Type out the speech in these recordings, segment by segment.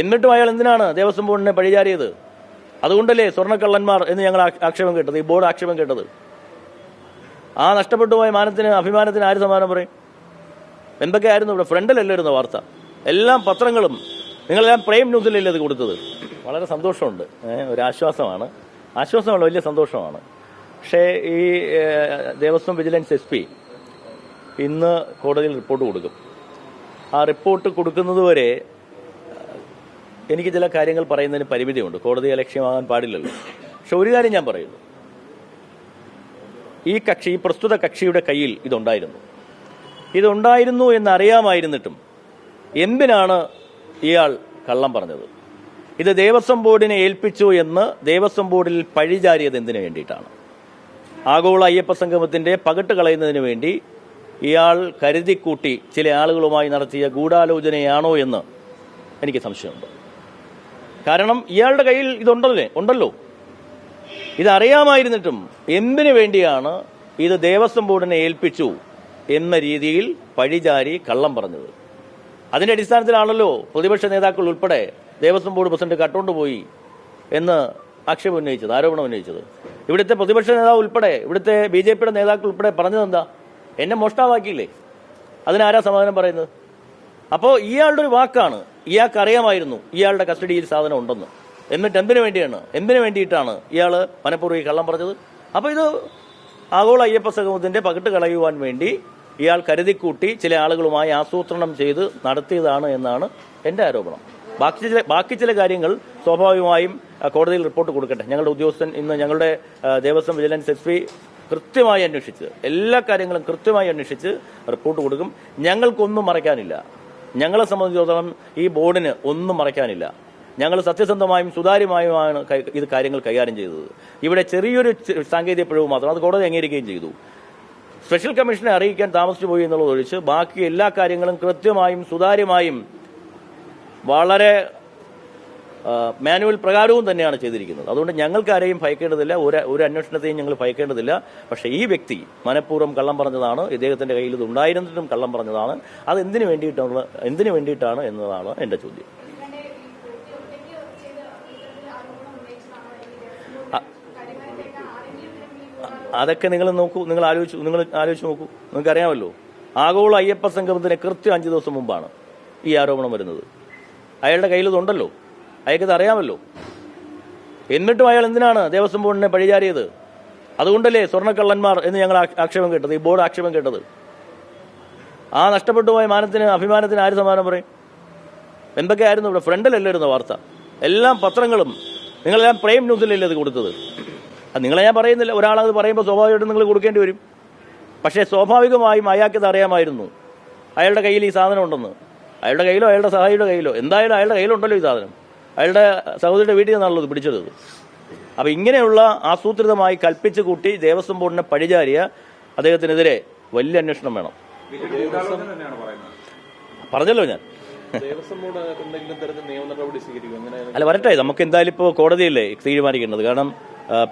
എന്നിട്ടും അയാൾ എന്തിനാണ് ദേവസ്വം ബോർഡിനെ പഴിചാരിയത്? അതുകൊണ്ടല്ലേ സ്വർണക്കള്ളന്മാർ എന്ന് ഞങ്ങൾ ആക്ഷേപം കേട്ടത് ഈ ബോർഡ് ആക്ഷേപം കേട്ടത്. ആ നഷ്ടപ്പെട്ടു പോയ മാനത്തിന് അഭിമാനത്തിന് ആര് സമാനം പറയും? എന്തൊക്കെയായിരുന്നു ഇവിടെ? ഫ്രണ്ടിലല്ലായിരുന്നു വാർത്ത. എല്ലാം പത്രങ്ങളും നിങ്ങളെല്ലാം പ്രൈം ന്യൂസിലല്ലേ ഇത് കൊടുത്തത്? വളരെ സന്തോഷമുണ്ട്. ഒരു ആശ്വാസമാണ് ആശ്വാസമുള്ള വലിയ സന്തോഷമാണ്. പക്ഷേ ഈ ദേവസ്വം വിജിലൻസ് എസ് പി ഇന്ന് കോടതിയിൽ റിപ്പോർട്ട് കൊടുക്കും. ആ റിപ്പോർട്ട് കൊടുക്കുന്നതുവരെ എനിക്ക് ചില കാര്യങ്ങൾ പറയുന്നതിന് പരിമിതിയുണ്ട്. കോടതി ലക്ഷ്യമാകാൻ പാടില്ലല്ലോ. പക്ഷെ ഒരു കാര്യം ഞാൻ പറയുന്നു. ഈ കക്ഷി ഈ പ്രസ്തുത കക്ഷിയുടെ കയ്യിൽ ഇതുണ്ടായിരുന്നു. ഇതുണ്ടായിരുന്നു എന്നറിയാമായിരുന്നിട്ടും എന്തിനാണ് ഇയാൾ കള്ളം പറഞ്ഞത്? ഇത് ദേവസ്വം ബോർഡിനെ ഏൽപ്പിച്ചു എന്ന് ദേവസ്വം ബോർഡിൽ പഴിചാരിയത് എന്തിനു വേണ്ടിയിട്ടാണ്? ആഗോള അയ്യപ്പ സംഗമത്തിന്റെ പകട്ട് കളയുന്നതിന് വേണ്ടി ഇയാൾ കരുതിക്കൂട്ടി ചില ആളുകളുമായി നടത്തിയ ഗൂഢാലോചനയാണോ എന്ന് എനിക്ക് സംശയമുണ്ട്. കാരണം ഇയാളുടെ കയ്യിൽ ഇതുണ്ടല്ലേ? ഉണ്ടല്ലോ. ഇതറിയാമായിരുന്നിട്ടും എന്തിനു വേണ്ടിയാണ് ഇത് ദേവസ്വം ബോർഡിനെ ഏൽപ്പിച്ചു എന്ന രീതിയിൽ പഴിചാരി കള്ളം പറഞ്ഞത്? അതിന്റെ അടിസ്ഥാനത്തിലാണല്ലോ പ്രതിപക്ഷ നേതാക്കൾ ഉൾപ്പെടെ ദേവസ്വം ബോർഡ് പ്രസിഡന്റ് കട്ടുകൊണ്ട് പോയി എന്ന് ആക്ഷേപം ഉന്നയിച്ചത് ആരോപണം ഉന്നയിച്ചത്. ഇവിടുത്തെ പ്രതിപക്ഷ നേതാവ് ഉൾപ്പെടെ ഇവിടുത്തെ ബി ജെ പിയുടെ നേതാക്കൾ ഉൾപ്പെടെ പറഞ്ഞതെന്താ? എന്നെ മോഷ്ടാവാക്കിയില്ലേ? അതിനാരാ സമാധാനം പറയുന്നത്? അപ്പോൾ ഇയാളുടെ ഒരു വാക്കാണ് ഇയാൾക്ക് അറിയാമായിരുന്നു ഇയാളുടെ കസ്റ്റഡിയിൽ സാധനം ഉണ്ടെന്ന്. എന്നിട്ട് എന്തിനു വേണ്ടിയാണ്? എന്തിനു വേണ്ടിയിട്ടാണ് ഇയാൾ മനഃപൂർവം ഈ കള്ളം പറഞ്ഞത്? അപ്പോൾ ഇത് ആഗോള അയ്യപ്പ സംഗമത്തിന്റെ പകിട്ട് കളയുവാൻ വേണ്ടി ഇയാൾ കരുതിക്കൂട്ടി ചില ആളുകളുമായി ആസൂത്രണം ചെയ്ത് നടത്തിയതാണ് എന്നാണ് എന്റെ ആരോപണം. ബാക്കി ചില ബാക്കി ചില കാര്യങ്ങൾ സ്വാഭാവികമായും കോടതിയിൽ റിപ്പോർട്ട് കൊടുക്കട്ടെ. ഞങ്ങളുടെ ഉദ്യോഗസ്ഥൻ ഇന്ന് ഞങ്ങളുടെ ദേവസ്വം വിജിലൻസ് എസ് പി കൃത്യമായി അന്വേഷിച്ച് എല്ലാ കാര്യങ്ങളും കൃത്യമായി അന്വേഷിച്ച് റിപ്പോർട്ട് കൊടുക്കും. ഞങ്ങൾക്കൊന്നും മറയ്ക്കാനില്ല. ഞങ്ങളെ സംബന്ധിച്ചിടത്തോളം ഈ ബോർഡിന് ഒന്നും മറയ്ക്കാനില്ല. ഞങ്ങൾ സത്യസന്ധമായും സുതാര്യമായുമാണ് ഇത് കാര്യങ്ങൾ കൈകാര്യം ചെയ്തത്. ഇവിടെ ചെറിയൊരു സാങ്കേതിക പിഴവ് മാത്രം അത് കോടതി അംഗീകരിക്കുകയും ചെയ്തു. സ്പെഷ്യൽ കമ്മീഷനെ അറിയിക്കാൻ താമസിച്ചു പോയി എന്നുള്ളത് ഒഴിച്ച് ബാക്കി എല്ലാ കാര്യങ്ങളും കൃത്യമായും സുതാര്യമായും വളരെ മാനുവൽ പ്രകാരവും തന്നെയാണ് ചെയ്തിരിക്കുന്നത്. അതുകൊണ്ട് ഞങ്ങൾക്ക് ആരെയും ഭയക്കേണ്ടതില്ല. ഒരു ഒരു അന്വേഷണത്തെയും ഞങ്ങൾ ഭയക്കേണ്ടതില്ല. പക്ഷേ ഈ വ്യക്തി മനഃപൂർവം കള്ളം പറഞ്ഞതാണ്. ഇദ്ദേഹത്തിന്റെ കയ്യിൽ ഇത് ഉണ്ടായിരുന്നിട്ടും കള്ളം പറഞ്ഞതാണ്. അത് എന്തിനു വേണ്ടിയിട്ടാണ് എന്തിനു വേണ്ടിയിട്ടാണ് എന്നതാണ് എന്റെ ചോദ്യം. അതൊക്കെ നിങ്ങൾ നോക്കൂ. നിങ്ങൾ ആലോചിച്ചു നിങ്ങൾ ആലോചിച്ച് നോക്കൂ. നിങ്ങൾക്ക് അറിയാമല്ലോ ആഗോള അയ്യപ്പ സംഗമത്തിന് കൃത്യം അഞ്ച് ദിവസം മുമ്പാണ് ഈ ആരോപണം വരുന്നത്. അയാളുടെ കയ്യിൽ ഇതുണ്ടല്ലോ. അയാൾക്കത് അറിയാമല്ലോ. എന്നിട്ടും അയാൾ എന്തിനാണ് ദേവസ്വം ബോർഡിനെ പഴിചാരിയത്? അതുകൊണ്ടല്ലേ സ്വർണക്കള്ളന്മാർ എന്ന് ഞങ്ങൾ ആക്ഷേപം കേട്ടത് ഈ ബോർഡ് ആക്ഷേപം കേട്ടത്. ആ നഷ്ടപ്പെട്ടു പോയ മാനത്തിന് അഭിമാനത്തിന് ആര് സമാനം പറയും? എന്തൊക്കെയായിരുന്നു ഇവിടെ? ഫ്രണ്ടിലല്ലായിരുന്നു വാർത്ത. എല്ലാം പത്രങ്ങളും നിങ്ങളെല്ലാം പ്രൈം ന്യൂസിലല്ലേ ഇത് കൊടുത്തത്? അത് നിങ്ങളെ ഞാൻ പറയുന്നില്ല. ഒരാളത് പറയുമ്പോൾ സ്വാഭാവികമായിട്ടും നിങ്ങൾ കൊടുക്കേണ്ടി വരും. പക്ഷേ സ്വാഭാവികമായും അയാൾക്കത് അറിയാമായിരുന്നു. അയാളുടെ കയ്യിൽ ഈ സാധനം ഉണ്ടെന്ന്. അയാളുടെ കയ്യിലോ അയാളുടെ സഹായിയുടെ കയ്യിലോ? എന്തായാലും അയാളുടെ കയ്യിലുണ്ടല്ലോ ഈ സാധനം. അയാളുടെ സഹോദരിയുടെ വീട്ടിൽ നിന്നാണല്ലോ ഇത് പിടിച്ചത്. അപ്പൊ ഇങ്ങനെയുള്ള ആസൂത്രിതമായി കൽപ്പിച്ചു കൂട്ടി ദേവസ്വം ബോർഡിനെ പഴിചാരിയ അദ്ദേഹത്തിനെതിരെ വലിയ അന്വേഷണം വേണം. പറഞ്ഞല്ലോ ഞാൻ. അല്ല വരട്ടെ. നമുക്ക് എന്തായാലും ഇപ്പോൾ കോടതിയല്ലേ തീരുമാനിക്കേണ്ടത്? കാരണം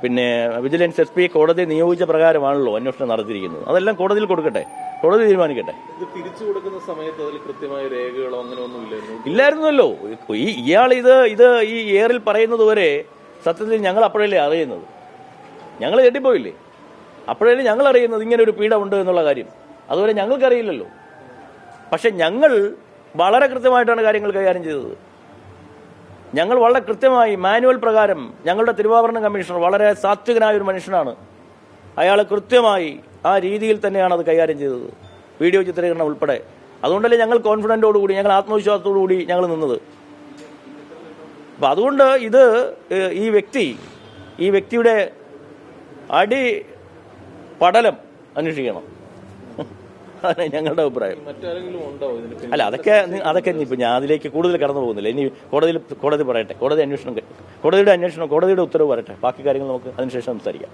പിന്നെ വിജിലൻസ് എസ് പി കോടതി നിയോഗിച്ച പ്രകാരമാണല്ലോ അന്വേഷണം നടത്തിയിരിക്കുന്നത്. അതെല്ലാം കോടതിയിൽ കൊടുക്കട്ടെ. കോടതി തീരുമാനിക്കട്ടെ. ഇത് തിരിച്ചു കൊടുക്കുന്ന സമയത്ത് അതിൽ കൃത്യമായ രേഖകളോ അങ്ങനെ ഒന്നും ഇല്ലായിരുന്നു. ഇല്ലായിരുന്നല്ലോ. ഈ ഇയാൾ ഇത് ഇത് ഈ ഏറിൽ പറയുന്നത് വരെ സത്യത്തിൽ ഞങ്ങൾ അപ്പോഴല്ലേ അറിയുന്നത്? ഞങ്ങൾ കെട്ടിപ്പോയില്ലേ അപ്പോഴല്ലേ ഞങ്ങൾ അറിയുന്നത് ഇങ്ങനെ ഒരു പീഡ ഉണ്ട് എന്നുള്ള കാര്യം? അതുവരെ ഞങ്ങൾക്കറിയില്ലല്ലോ. പക്ഷെ ഞങ്ങൾ വളരെ കൃത്യമായിട്ടാണ് കാര്യങ്ങൾ കൈകാര്യം ചെയ്തത്. ഞങ്ങൾ വളരെ കൃത്യമായി മാനുവൽ പ്രകാരം ഞങ്ങളുടെ തിരുവാഭരണ കമ്മീഷണർ വളരെ സാത്വികനായ ഒരു മനുഷ്യനാണ്. അയാൾ കൃത്യമായി ആ രീതിയിൽ തന്നെയാണ് അത് കൈകാര്യം ചെയ്തത്. വീഡിയോ ചിത്രീകരണം ഉൾപ്പെടെ. അതുകൊണ്ടല്ലേ ഞങ്ങൾ കോൺഫിഡന്റോടുകൂടി ഞങ്ങൾ ആത്മവിശ്വാസത്തോടുകൂടി ഞങ്ങൾ നിന്നത്. അപ്പം അതുകൊണ്ട് ഇത് ഈ വ്യക്തി ഈ വ്യക്തിയുടെ അടി പടലം അന്വേഷിക്കണം. അതാണ് ഞങ്ങളുടെ അഭിപ്രായം? അല്ല അതൊക്കെ അതൊക്കെ ഇനി ഇപ്പൊ ഞാൻ അതിലേക്ക് കൂടുതൽ കടന്നു പോകുന്നില്ല. ഇനി കോടതിയിൽ കോടതി പറയട്ടെ. കോടതി അന്വേഷണം കോടതിയുടെ അന്വേഷണം കോടതിയുടെ ഉത്തരവ് പറയട്ടെ. ബാക്കി കാര്യങ്ങൾ നമുക്ക് അതിനുശേഷം സംസാരിക്കാം.